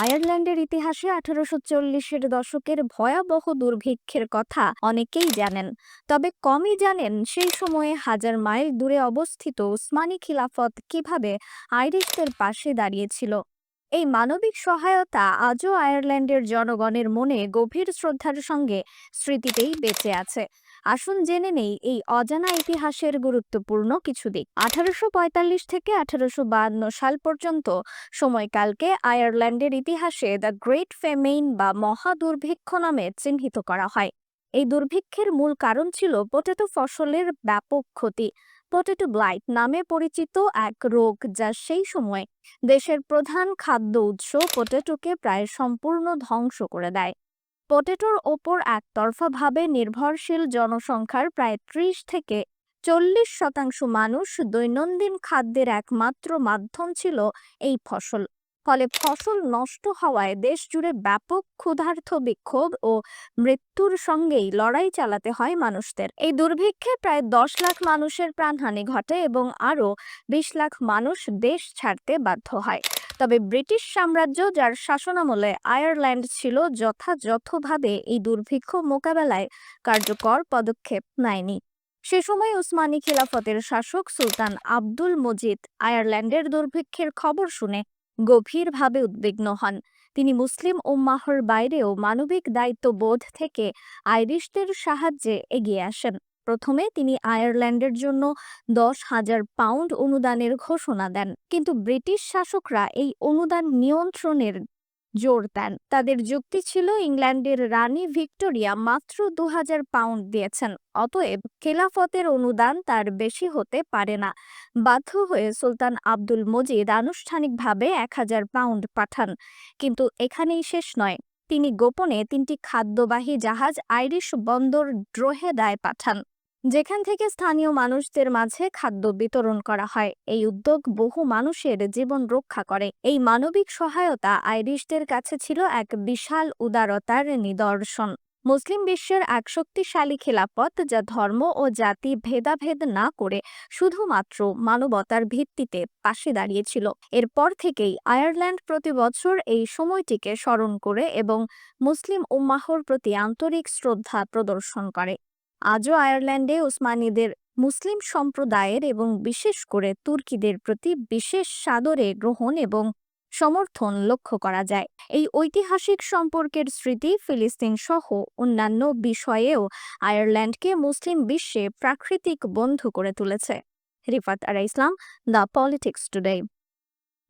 আয়ারল্যান্ডের ইতিহাসে আঠারোশো চল্লিশের দশকের ভয়াবহ দুর্ভিক্ষের কথা অনেকেই জানেন। তবে কমই জানেন সেই সময়ে হাজার মাইল দূরে অবস্থিত উসমানী খিলাফত কীভাবে আইরিশদের পাশে দাঁড়িয়েছিল। এই মানবিক সহায়তা আজও আয়ারল্যান্ডের জনগণের মনে গভীর শ্রদ্ধার সঙ্গে স্মৃতিতেই বেঁচে আছে। আসুন জেনে নেই, এই অজানা ইতিহাসের গুরুত্বপূর্ণ কিছু দিক। আঠারোশো পঁয়তাল্লিশ থেকে আঠারোশো সাল পর্যন্ত সময়কালকে আয়ারল্যান্ডের ইতিহাসে দ্য গ্রেট ফেমেইন বা মহা দুর্ভিক্ষ নামে চিহ্নিত করা হয়। এই দুর্ভিক্ষের মূল কারণ ছিল পটেটো ফসলের ব্যাপক ক্ষতি। পটেটো ব্লাইট নামে পরিচিত এক রোগ যা সেই সময় দেশের প্রধান খাদ্য উৎস পটেটোকে প্রায় সম্পূর্ণ ধ্বংস করে দেয়। পটেটোর ওপর একতরফাভাবে নির্ভরশীল জনসংখ্যার প্রায় ত্রিশ থেকে চল্লিশ শতাংশ মানুষ দৈনন্দিন খাদ্যের একমাত্র মাধ্যম ছিল এই ফসল। ফলে ফসল নষ্ট হওয়ায় দেশ জুড়ে ব্যাপক ক্ষুধার্থ বিক্ষোভ ও মৃত্যুর সঙ্গেই লড়াই চালাতে হয় মানুষদের। এই দুর্ভিক্ষে প্রায় দশ লাখ মানুষের প্রাণহানি ঘটে এবং আরও বিশ লাখ মানুষ দেশ ছাড়তে বাধ্য হয়। তবে ব্রিটিশ সাম্রাজ্য, যার শাসনামলে আয়ারল্যান্ড ছিল, যথাযথভাবে এই দুর্ভিক্ষ মোকাবেলায় কার্যকর পদক্ষেপ নেয়নি। সে সময় উসমানী খিলাফতের শাসক সুলতান আব্দুল মজিদ আয়ারল্যান্ডের দুর্ভিক্ষের খবর শুনে গভীরভাবে উদ্বিগ্ন হন। তিনি মুসলিম উম্মাহর বাইরেও মানবিক দায়িত্ববোধ থেকে আইরিশদের সাহায্যে এগিয়ে আসেন। প্রথমে তিনি আয়ারল্যান্ডের জন্য দশ হাজার পাউন্ড অনুদানের ঘোষণা দেন। কিন্তু ব্রিটিশ শাসকরা এই অনুদান নিয়ন্ত্রণের জোর দেন। তাদের যুক্তি ছিল ইংল্যান্ডের রানী ভিক্টোরিয়া মাত্র দু হাজার পাউন্ড দিয়েছেন, অতএব খেলাফতের অনুদান তার বেশি হতে পারে না। বাধ্য হয়ে সুলতান আব্দুল মজিদ আনুষ্ঠানিকভাবে এক হাজার পাউন্ড পাঠান, কিন্তু এখানেই শেষ নয়। তিনি গোপনে তিনটি খাদ্যবাহী জাহাজ আইরিশ বন্দর ড্রোহেদায় পাঠান, যেখান থেকে স্থানীয় মানুষদের মাঝে খাদ্য বিতরণ করা হয়। এই উদ্যোগ বহু মানুষের জীবন রক্ষা করে। এই মানবিক সহায়তা আইরিশদের কাছে ছিল এক বিশাল উদারতার নিদর্শন। মুসলিম বিশ্বের এক শক্তিশালী খিলাফত যা ধর্ম ও জাতি ভেদাভেদ না করে শুধুমাত্র মানবতার ভিত্তিতে পাশে দাঁড়িয়েছিল। এরপর থেকেই আয়ারল্যান্ড প্রতি বছর এই সময়টিকে স্মরণ করে এবং মুসলিম উম্মাহর প্রতি আন্তরিক শ্রদ্ধা প্রদর্শন করে। আজও আয়ারল্যান্ডে উসমানীদের মুসলিম সম্প্রদায়ের এবং বিশেষ করে তুর্কিদের প্রতি বিশেষ সাদরে গ্রহণ এবং সমর্থন লক্ষ্য করা যায়। এই ঐতিহাসিক সম্পর্কের স্মৃতি ফিলিস্তিন সহ অন্যান্য বিষয়েও আয়ারল্যান্ডকে মুসলিম বিশ্বে প্রাকৃতিক বন্ধু করে তুলেছে। Rifat Ara Islam, The Politics Today.